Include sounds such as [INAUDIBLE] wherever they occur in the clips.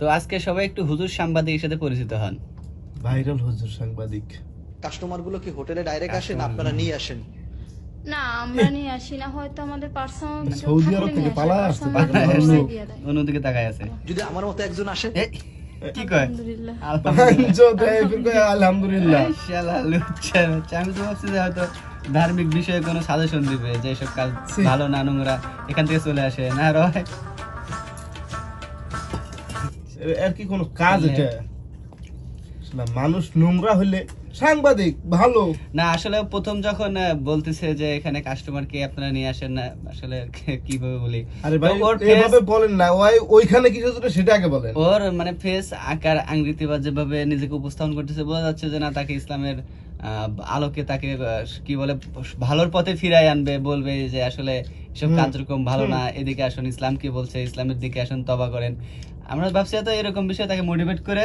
তো আজকে সবাই একটু হুজুর সাংবাদিকের সাথে পরিচিত হন। ভাইরাল হুজুর সাংবাদিক। কাস্টমারগুলো কি হোটেলে ডাইরেক্ট আসেন না আপনারা নিয়ে আসেন? না আমরা নিয়ে আসি না হয়তো আমাদের পার্সোনাল সৌদি আরব থেকে পালায় আসছে। অন্যদিকে তাকায় আছে। যদি আমার মতো একজন আসেন? এ, কি কয়? আলহামদুলিল্লাহ। আলহামদুলিল্লাহ। আমি তো ভাবছি যে হয়তো ধার্মিক বিষয়ে কোনো সাজেশন দিবে যে এসব কাজ ভালো না নোংরা এখান থেকে চলে আসে। না রয়? এর কি কোনো কাজ এটা? মানুষ নোংরা হলে সাংবাদিক ভালো। না আসলে প্রথম যখন বলতেছে যে এখানে কাস্টমার কে আপনারা নিয়ে আসেন না আসলে [LAUGHS] কীভাবে বলি? আরে ভাই এভাবে বলেন না। ওই ওইখানে কি হচ্ছে সেটা আগে বলেন। ওর মানে ফেস আকার আঙ্গিতি বা যেভাবে নিজেকে উপস্থাপন করতেছে বোঝা যাচ্ছে যে না তাকে ইসলামের আহ, আলোকে তাকে কি বলে ভালোর পথে ফিরাই আনবে বলবে যে আসলে এসব কার্যক্রম ভালো না এদিকে আসুন ইসলাম কি বলছে ইসলামের দিকে আসুন তবা করেন। আমরা ভাবছি তো এরকম বিষয়ে তাকে মোটিভেট করে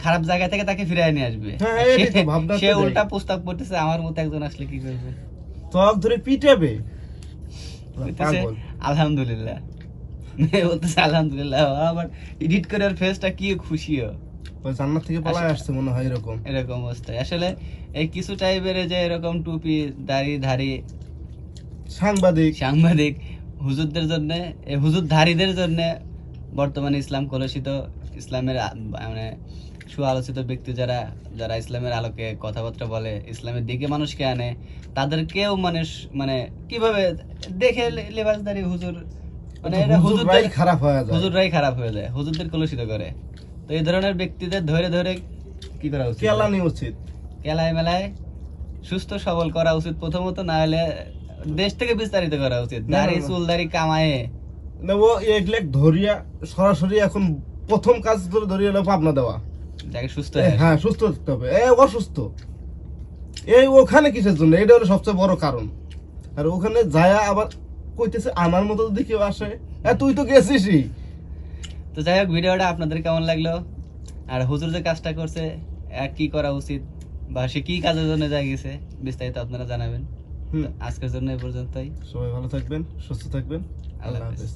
খারাপ জায়গা থেকে তাকে ফিরাই নিয়ে আসবে। হ্যাঁ, এটাই সে-। উল্টা প্রস্তাব করতেছে আমার মতো একজন আসলে কি করবে? ত্বক ধরে পিটাবে? আলহামদুলিল্লাহ। [LAUGHS] বলতেছে আলহামদুলিল্লাহ। আবার এডিট করে ওর ফেসটা কি খুশিও। জান্নাত থেকে পালায় আসছে মনে হয় এরকম। এরকম অবস্থায়। আসলে এই কিছু টাইপের যে এরকম টুপি দাড়ি ধারি সাংবাদিক। সাংবাদিক হুজুরদের জন্য হুজুর ধারীদের জন্য বর্তমানে ইসলাম কলুষিত ইসলামের মানে সুআলোচিত ব্যক্তি যারা যারা ইসলামের আলোকে কথাবার্তা বলে ইসলামের দিকে মানুষকে আনে তাদেরকেও মানুষ মানে কীভাবে দেখে লেবাসদারি হুজুর মানে এটা হুজুররাই খারাপ হয়ে যায়। হুজুররাই খারাপ হয়ে যায় হুজুরদের কলুষিত করে। তো এই ধরনের ব্যক্তিদের ধরে ধরে কি করা উচিত? কেলানি উচিত। কেলায় মেলায় সুস্থ সবল করা উচিত প্রথমত না হলে দেশ থেকে বিস্তারিত করা উচিত। দাড়ি। চুল দাড়ি কামায়ে। না ও এগুলো ধরিয়া সরাসরি এখন প্রথম কাজ ধরে ধরিয়া হলো পাবনা দেওয়া। যাকে সুস্থ হ্যাঁ। সুস্থ থাকতে হবে। এ অসুস্থ। এই ওখানে কিসের জন্য? এটা হলো সবচেয়ে বড় কারণ। আর ওখানে যায়া আবার কইতেছে আমার মতো যদি কেউ আসে এ, তুই তো গেছিসই। তো যাই হোক ভিডিওটা আপনাদের কেমন লাগল? আর হুজুর যে কাজটা করছে কি করা উচিত? বা সে কি কাজের জন্য যা গেছে? বিস্তারিত আপনারা জানাবেন। আজকের জন্য এই পর্যন্তই। সবাই ভালো থাকবেন সুস্থ থাকবেন। আল্লাহ। হাফেজ।